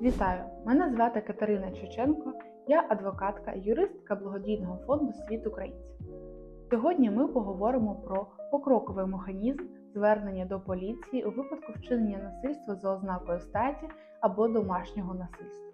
Вітаю! Мене звати Катерина Чеченко, я адвокатка юристка благодійного фонду Світ українців. Сьогодні ми поговоримо про покроковий механізм звернення до поліції у випадку вчинення насильства за ознакою статі або домашнього насильства.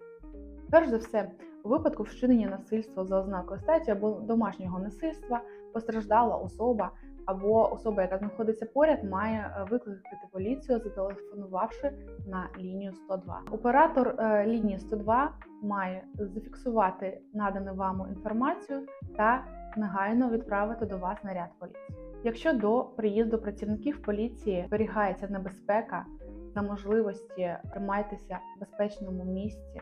Перш за все, у випадку вчинення насильства за ознакою статі або домашнього насильства постраждала особа або особа, яка знаходиться поряд, має е, викликати поліцію, зателефонувавши на лінію 102. Оператор е, лінії 102 має зафіксувати надану вам інформацію та негайно відправити до вас наряд поліції. Якщо до приїзду працівників поліції зберігається небезпека, за можливості тримайтеся в безпечному місці,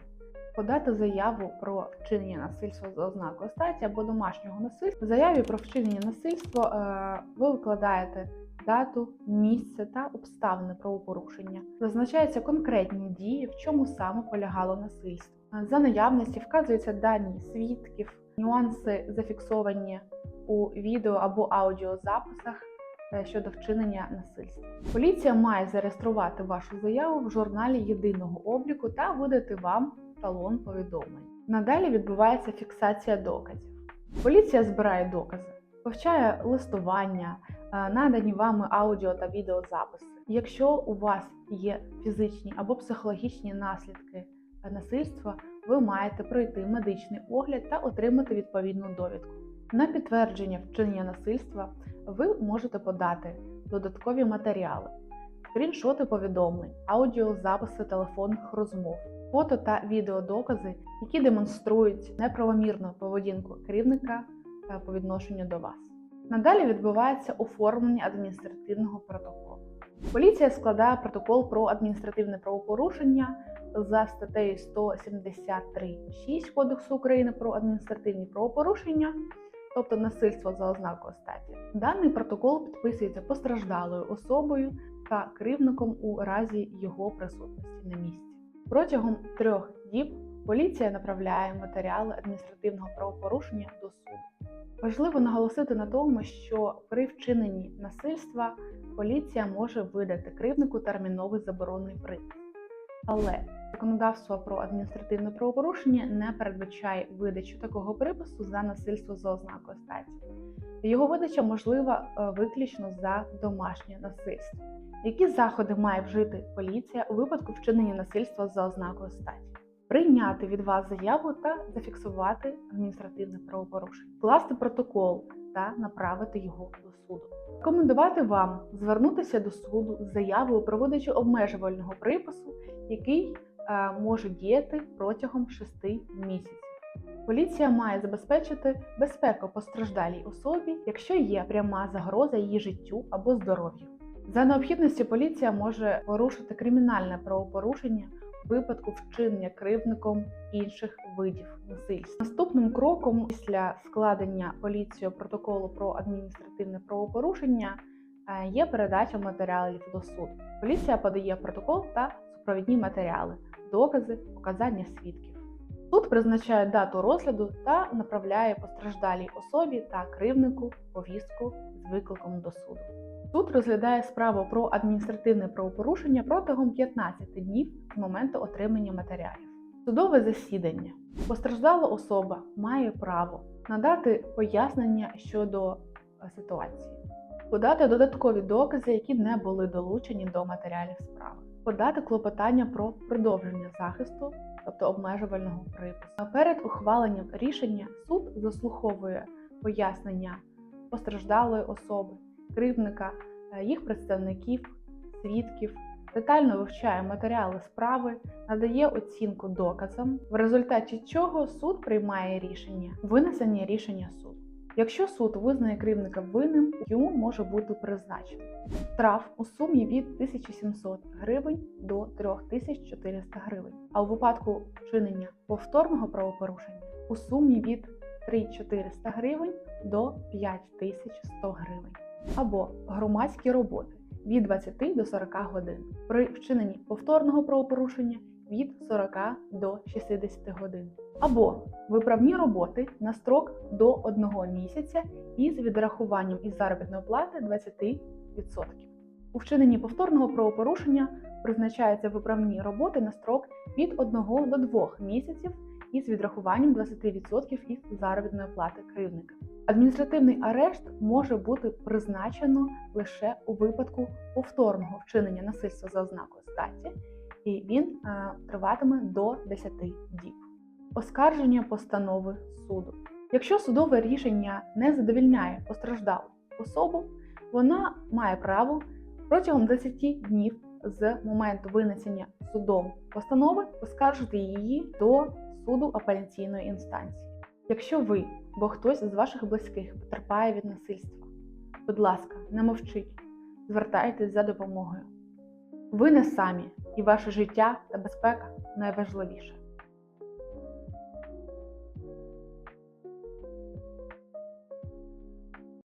подати заяву про вчинення насильства за ознакою статі або домашнього насильства. В заяві про вчинення насильства е, ви викладаєте дату, місце та обставини правопорушення. Зазначаються конкретні дії, в чому саме полягало насильство. Е, За наявності вказуються дані свідків, нюанси зафіксовані у відео або аудіозаписах е, щодо вчинення насильства. Поліція має зареєструвати вашу заяву в журналі єдиного обліку та видати вам талон повідомлень. Надалі відбувається фіксація доказів. Поліція збирає докази, вивчає листування, е, надані вами аудіо та відеозаписи. Якщо у вас є фізичні або психологічні наслідки насильства, ви маєте пройти медичний огляд та отримати відповідну довідку. На підтвердження вчинення насильства ви можете подати додаткові матеріали, скріншоти повідомлень, аудіозаписи телефонних розмов, фото та відеодокази, які демонструють неправомірну поведінку керівника е, по відношенню до вас. Надалі відбувається оформлення адміністративного протоколу. Поліція складає протокол про адміністративне правопорушення за статтею 173.6 Кодексу України про адміністративні правопорушення, тобто насильство за ознакою статі. Даний протокол підписується постраждалою особою та кривником у разі його присутності на місці. Протягом трьох діб поліція направляє матеріали адміністративного правопорушення до суду. Важливо наголосити на тому, що при вчиненні насильства поліція може видати кривнику терміновий заборонний припис. Але законодавство про адміністративне правопорушення не передбачає видачу такого припису за насильство за ознакою статі. Його видача можлива е, виключно за домашнє насильство. Які заходи має вжити поліція у випадку вчинення насильства за ознакою статі? Прийняти від вас заяву та зафіксувати адміністративне правопорушення, скласти протокол та направити його до суду. Рекомендувати вам звернутися до суду з заявою про видачу обмежувального припису, який е, може діяти протягом 6 місяців. Поліція має забезпечити безпеку постраждалій особі, якщо є пряма загроза її життю або здоров'ю. За необхідності поліція може порушити кримінальне правопорушення у випадку вчинення кривдником інших видів насильства. Наступним кроком після складення поліцією протоколу про адміністративне правопорушення е, є передача матеріалів до суду. Поліція подає протокол та супровідні матеріали, докази, показання свідків. Суд призначає дату розгляду та направляє постраждалій особі та кривнику повістку з викликом до суду. Суд розглядає справу про адміністративне правопорушення протягом 15 днів з моменту отримання матеріалів. Судове засідання. Постраждала особа має право надати пояснення щодо е, ситуації, подати додаткові докази, які не були долучені до матеріалів справи, подати клопотання про продовження захисту, тобто обмежувального припису. Перед ухваленням рішення суд заслуховує пояснення постраждалої особи, кривдника, е, їх представників, свідків, детально вивчає матеріали справи, надає оцінку доказам, в результаті чого суд приймає рішення, винесення рішення суду. Якщо суд визнає кривника винним, йому може бути призначено штраф у сумі від 1700 гривень до 3400 гривень, а у випадку вчинення повторного правопорушення у сумі від 3400 гривень до 5100 гривень, або громадські роботи від 20 до 40 годин. При вчиненні повторного правопорушення від 40 до 60 годин, або виправні роботи на строк до 1 місяця із відрахуванням із заробітної плати 20%. У вчиненні повторного правопорушення призначаються виправні роботи на строк від 1 до 2 місяців із відрахуванням 20% із заробітної плати кривдника. Адміністративний арешт може бути призначено лише у випадку повторного вчинення насильства за ознакою статі, і він е, триватиме до 10 діб. Оскарження постанови суду. Якщо судове рішення не задовільняє постраждалу особу, вона має право протягом 10 днів з моменту винесення судом постанови оскаржити її до суду апеляційної інстанції. Якщо ви або хтось з ваших близьких потерпає від насильства, будь ласка, не мовчіть, звертайтесь за допомогою. Ви не самі, і ваше життя та безпека найважливіше.